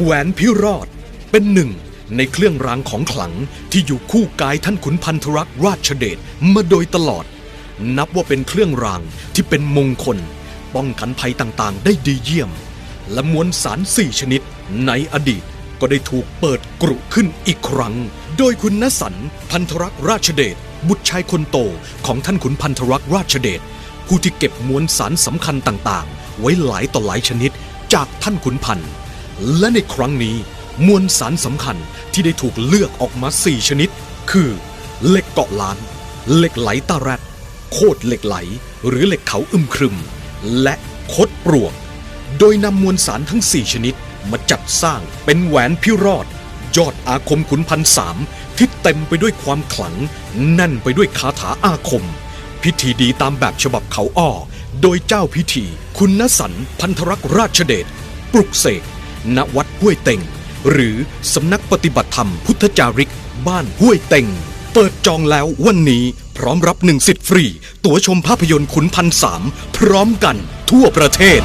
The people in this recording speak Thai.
แหวนพิรอดเป็นหนึ่งในเครื่องรางของขลังที่อยู่คู่กายท่านขุนพันธรักษ์ราชเดชมาโดยตลอด นับว่าเป็นเครื่องรางที่เป็นมงคล ป้องกันภัยต่างๆ ได้ดีเยี่ยม และมวลสารสี่ชนิดในอดีตก็ได้ถูกเปิดกรุขึ้นอีกครั้ง โดยคุณนสันพันธรักษ์ราชเดชบุตรชายคนโตของท่านขุนพันธรักษ์ราชเดชผู้ที่เก็บมวลสารสำคัญต่างๆ ไว้หลายต่อหลายชนิดจากท่านขุนพันธ์ และในครั้งนี้มวลสารสำคัญที่ได้ถูกเลือกออกมา 4 ชนิด คือ เหล็กเกาะล้าน เหล็กไหลตาแรดโคดเหล็กไหล หรือเหล็กเขาอึมครึม และคดปลวก โดยนำมวลสารทั้ง 4 ชนิดมาจัดสร้างเป็นแหวนพิรอด ยอดอาคมขุนพันสามที่เต็มไปด้วยความขลัง แน่นไปด้วยคาถาอาคม พิธีดีตามแบบฉบับเขาอ้อ โดยเจ้าพิธี คุณนสันพันธรักษ์ราชเดชปลุกเสก ณวัดห้วยเต็งหรือสำนักปฏิบัติธรรมพุทธจาริก บ้านห้วยเต็งเปิดจองแล้ววันนี้พร้อมรับหนึ่งสิทธิ์ฟรี ตั๋วชมภาพยนตร์ขุนพันสามพร้อมกันทั่วประเทศ